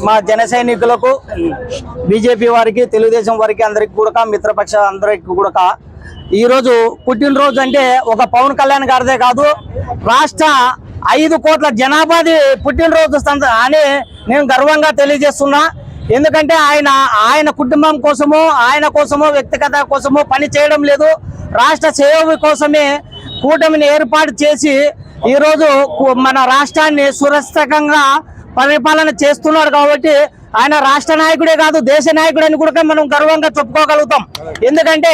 మా జన సైనికులకు బీజేపీ వారికి తెలుగుదేశం వారికి అందరికి కూడా మిత్రపక్ష అందరికి కూడా ఈరోజు పుట్టినరోజు అంటే ఒక పవన్ కళ్యాణ్ గారిదే కాదు రాష్ట్ర ఐదు కోట్ల జనాభాది పుట్టినరోజు అని నేను గర్వంగా తెలియజేస్తున్నా. ఎందుకంటే ఆయన ఆయన కుటుంబం కోసము ఆయన కోసము వ్యక్తిగత కోసమో పని చేయడం లేదు. రాష్ట్ర సేవ కోసమే కూటమిని ఏర్పాటు చేసి ఈరోజు మన రాష్ట్రాన్ని సురక్షితంగా పరిపాలన చేస్తున్నాడు కాబట్టి ఆయన రాష్ట్ర నాయకుడే కాదు దేశ నాయకుడు అని కూడా మనం గర్వంగా చెప్పుకోగలుగుతాం. ఎందుకంటే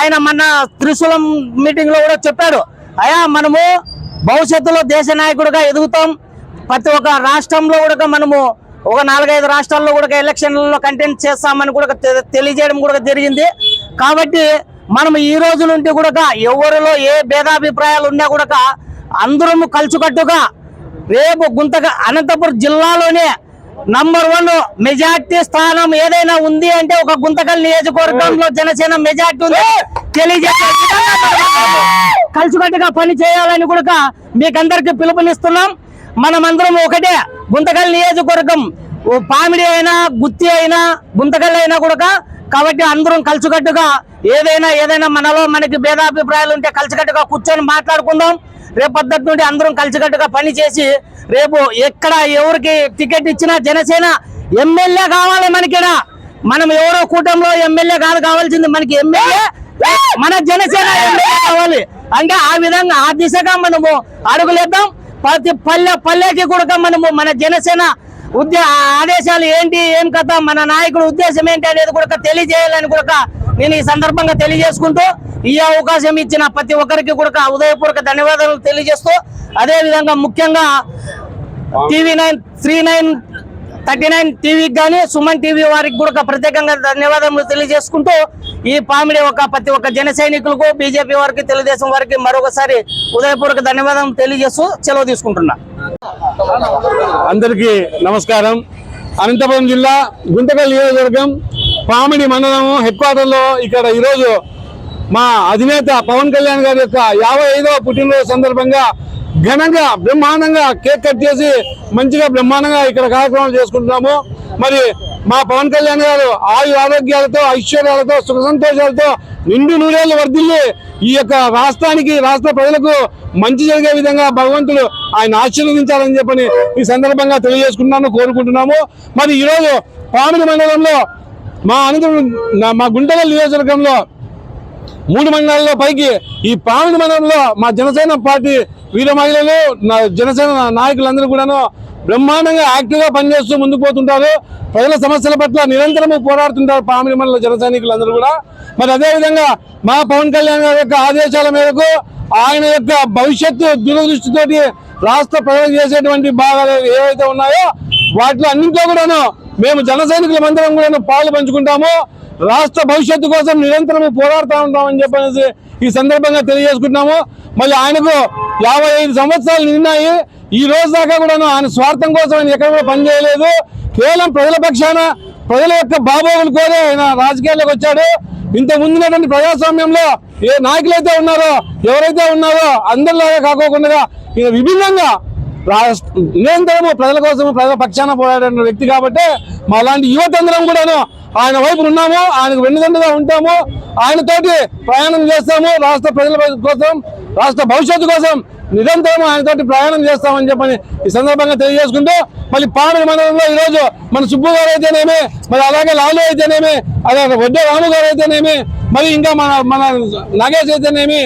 ఆయన మన త్రిశూలం మీటింగ్లో కూడా చెప్పాడు అయా మనము భవిష్యత్తులో దేశ నాయకుడిగా ఎదుగుతాం. ప్రతి ఒక్క రాష్ట్రంలో కూడా మనము ఒక నాలుగైదు రాష్ట్రాల్లో కూడా ఎలక్షన్లలో కంటెంట్ చేస్తామని కూడా తె- తెలియజేయడం కూడా జరిగింది. కాబట్టి మనం ఈ రోజు నుండి కూడా ఎవరిలో ఏ భేదాభిప్రాయాలు ఉన్నా కూడా అందరము కలుచుకట్టుగా రేపు గుంతక అనంతపురం జిల్లాలోనే నంబర్ వన్ మెజార్టీ స్థానం ఏదైనా ఉంది అంటే ఒక గుంతకల్ నియోజకవర్గంలో జనసేన మెజార్టీ ఉంది. తెలియజేసే కలిసికట్టుగా పని చేయాలని కూడా మీకందరికి పిలుపునిస్తున్నాం. మనమందరం ఒకటే గుంతకల్ నియోజకవర్గం. పామిడి అయినా గుత్తి అయినా గుంతకల్ అయినా కూడా కాబట్టి అందరం కలిసికట్టుగా ఏదైనా ఏదైనా మనలో మనకి భేదాభిప్రాయాలు ఉంటే కలిసికట్టుగా కూర్చొని మాట్లాడుకుందాం. రేపు నుండి అందరం కలిసికట్టుగా పని చేసి రేపు ఎక్కడ ఎవరికి టికెట్ ఇచ్చినా జనసేన ఎమ్మెల్యే కావాలి మనకిడ. మనం ఎవరో కూటంలో ఎమ్మెల్యే కాదు కావాల్సింది మనకి ఎమ్మెల్యే. మన జనసేన ఎమ్మెల్యే కావాలి. అంటే ఆ విధంగా ఆ దిశగా మనము అడుగులేద్దాం. ప్రతి పల్లె పల్లెకి కూడా మనము మన జనసేన ఉద్దే ఆదేశాలు ఏంటి ఏం కథ మన నాయకుడు ఉద్దేశం ఏంటి అనేది కూడా తెలియజేయాలని కూడా నేను ఈ సందర్భంగా తెలియజేసుకుంటూ ఈ అవకాశం ఇచ్చిన ప్రతి ఒక్కరికి కూడా ఉదయపూర్వక ధన్యవాదాలు తెలియజేస్తూ అదే విధంగా ముఖ్యంగా TV nine three nine thirty nine టీవీకి కానీ సుమన్ టీవీ వారికి కూడా ప్రత్యేకంగా ధన్యవాదాలు తెలియజేసుకుంటూ ఈ పామిడి ఒక ప్రతి ఒక్క జన సైనికులకు బీజేపీ వారికి తెలుగుదేశం వారికి మరొకసారి ఉదయపూర్వక ధన్యవాదాలు తెలియజేస్తూ సెలవు తీసుకుంటున్నా. అందరికీ నమస్కారం. అనంతపురం జిల్లా గుంతకల్ నియోజకవర్గం పామిడి మండలం హెడ్ క్వార్టర్లో ఇక్కడ ఈరోజు మా అధినేత పవన్ కళ్యాణ్ గారి యొక్క యాభై ఐదవ పుట్టినరోజు సందర్భంగా ఘనంగా బ్రహ్మాండంగా కేక్ కట్ చేసి మంచిగా బ్రహ్మాండంగా ఇక్కడ కార్యక్రమాలు చేసుకుంటున్నాము. మరి మా పవన్ కళ్యాణ్ గారు ఆయు ఆరోగ్యాలతో ఐశ్వర్యాలతో సుఖ సంతోషాలతో నిండు నూరేళ్ళు వర్ధిల్లి ఈ యొక్క రాష్ట్రానికి రాష్ట్ర ప్రజలకు మంచి జరిగే విధంగా భగవంతుడు ఆయన ఆశీర్వదించాలని చెప్పని ఈ సందర్భంగా తెలియజేసుకుంటున్నాను కోరుకుంటున్నాము. మరి ఈరోజు పామిడి మండలంలో మా అనంతరం మా గుంటగల్ నియోజకవర్గంలో మూడు మండలాల్లో పైకి ఈ పామిడి మండలంలో మా జనసేన పార్టీ వీర మహిళలు జనసేన నాయకులందరూ కూడాను బ్రహ్మాండంగా యాక్టివ్గా పనిచేస్తూ ముందుకు పోతుంటారు. ప్రజల సమస్యల పట్ల నిరంతరము పోరాడుతుంటారు పామిడి మండల జన సైనికులందరూ కూడా. మరి అదేవిధంగా మా పవన్ కళ్యాణ్ గారి యొక్క ఆదేశాల మేరకు ఆయన యొక్క భవిష్యత్తు దురదృష్టితోటి రాష్ట్ర ప్రజలు చేసేటువంటి భాగాలు ఏవైతే ఉన్నాయో వాటిలో అన్నింటిలో కూడాను మేము జన సైనికులందరం కూడాను పాలు పంచుకుంటాము. రాష్ట్ర భవిష్యత్తు కోసం నిరంతరం పోరాడుతూ ఉంటామని చెప్పనేసి ఈ సందర్భంగా తెలియజేసుకుంటున్నాము. మళ్ళీ ఆయనకు యాభై ఐదు సంవత్సరాలు నిన్నాయి ఈ రోజు దాకా కూడాను ఆయన స్వార్థం కోసం ఆయన ఎక్కడ కూడా పనిచేయలేదు. కేవలం ప్రజల పక్షాన ప్రజల యొక్క బాబోగులు కోరి ఆయన రాజకీయాల్లోకి వచ్చాడు. ఇంత ముందున్నటువంటి ప్రజాస్వామ్యంలో ఏ నాయకులైతే ఉన్నారో ఎవరైతే ఉన్నారో అందరిలాగా కాకోకుండా ఈయన విభిన్నంగా రాష్ట్ర నిరంతరము ప్రజల కోసం ప్రజల పక్షాన పోరాడే వ్యక్తి కాబట్టి మా లాంటి యువత అందరం కూడాను ఆయన వైపు ఉన్నాము ఆయనకు వెన్నుదండగా ఉంటాము. ఆయనతోటి ప్రయాణం చేస్తాము రాష్ట్ర ప్రజల కోసం రాష్ట్ర భవిష్యత్తు కోసం నిరంతరం ఆయనతోటి ప్రయాణం చేస్తామని చెప్పని ఈ సందర్భంగా తెలియజేసుకుంటూ మళ్ళీ పాడల మండలంలో ఈరోజు మన సుబ్బు గారు అయితేనేమి మరి అలాగే లాలు అయితేనేమి అలాగే వడ్డే రాము గారు అయితేనేమి మరి ఇంకా మన మన నాగేష్ అయితేనేమి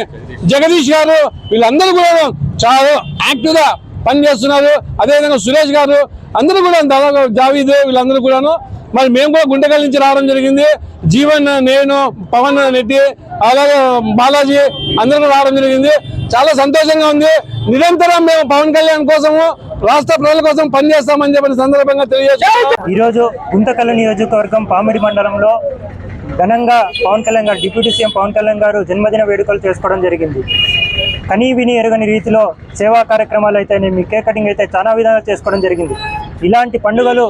జగదీష్ గారు వీళ్ళందరూ కూడా చాలా యాక్టివ్గా పనిచేస్తున్నారు. అదేవిధంగా సురేష్ గారు అందరూ కూడా దాదాపు జావీద్ వీళ్ళందరూ కూడాను మరి మేము కూడా గుంటకల్ నుంచి రావడం జరిగింది. జీవన్ నేను పవన్ నెట్టి అలాగే బాలాజీ అందరూ రావడం జరిగింది. చాలా సంతోషంగా ఉంది. నిరంతరం మేము పవన్ కళ్యాణ్ కోసము రాష్ట్ర ప్రజల కోసం పనిచేస్తామని చెప్పిన సందర్భంగా తెలియజేస్తున్నాం. ఈరోజు గుంతకల్ నియోజకవర్గం పామిడి మండలంలో ఘనంగా పవన్ కళ్యాణ్ గారు డిప్యూటీ సీఎం పవన్ కళ్యాణ్ గారు జన్మదిన వేడుకలు చేసుకోవడం జరిగింది. కనీ విని ఎరగని రీతిలో సేవా కార్యక్రమాలు అయితే మీ కేక్ కటింగ్ అయితే చాలా విధంగా చేసుకోవడం జరిగింది. ఇలాంటి పండుగలు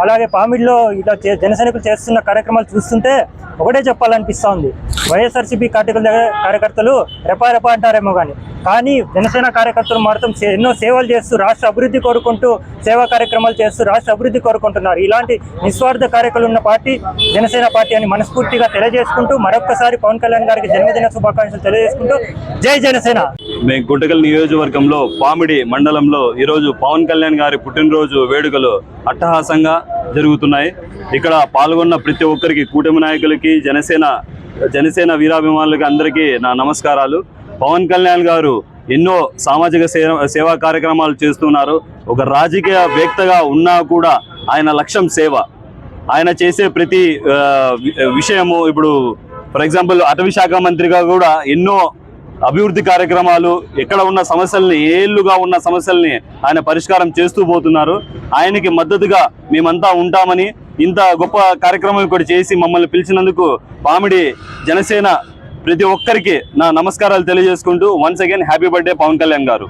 అలాగే పామిడిలో ఇలా జనసైనికులు చేస్తున్న కార్యక్రమాలు చూస్తుంటే ఒకటే చెప్పాలనిపిస్తోంది వైఎస్ఆర్సీపీ దగ్గర కార్యకర్తలు రెపా రెపా అంటారేమో కానీ కానీ జనసేన కార్యకర్తలు మాత్రం ఎన్నో సేవలు చేస్తూ రాష్ట్ర అభివృద్ధి కోరుకుంటూ సేవా కార్యక్రమాలు చేస్తూ రాష్ట్ర అభివృద్ధి కోరుకుంటున్నారు. ఇలాంటి నిస్వార్థ కార్యకర్తలు ఉన్న పార్టీ జనసేన పార్టీ అని మనస్ఫూర్తిగా తెలియజేసుకుంటూ మరొకసారి పవన్ కళ్యాణ్ గారికి జన్మదిన శుభాకాంక్షలు తెలియజేసుకుంటూ జై జనసేన! మేము గుంటకల్ నియోజకవర్గంలో పామిడి మండలంలో ఈరోజు పవన్ కళ్యాణ్ గారి పుట్టినరోజు వేడుకలు అట్టహాసంగా జరుగుతున్నాయి. ఇక్కడ పాల్గొన్న ప్రతి ఒక్కరికి కూటమి నాయకులకి జనసేన జనసేన వీరాభిమానులకి అందరికీ నా నమస్కారాలు. పవన్ కళ్యాణ్ గారు ఎన్నో సామాజిక సేవ సేవా కార్యక్రమాలు చేస్తున్నారు. ఒక రాజకీయ వ్యక్తగా ఉన్నా కూడా ఆయన లక్ష్యం సేవ. ఆయన చేసే ప్రతి విషయము ఇప్పుడు ఫర్ ఎగ్జాంపుల్ అటవీ శాఖ మంత్రిగా కూడా ఎన్నో అభివృద్ధి కార్యక్రమాలు ఎక్కడ ఉన్న సమస్యల్ని ఏళ్ళుగా ఉన్న సమస్యల్ని ఆయన పరిష్కారం చేస్తూ పోతున్నారు. ఆయనకి మద్దతుగా మేమంతా ఉంటామని ఇంత గొప్ప కార్యక్రమం ఇక్కడ చేసి మమ్మల్ని పిలిచినందుకు పామిడి జనసేన ప్రతి ఒక్కరికి నా నమస్కారాలు తెలియజేసుకుంటూ once again happy birthday Pavan Kalyan garu.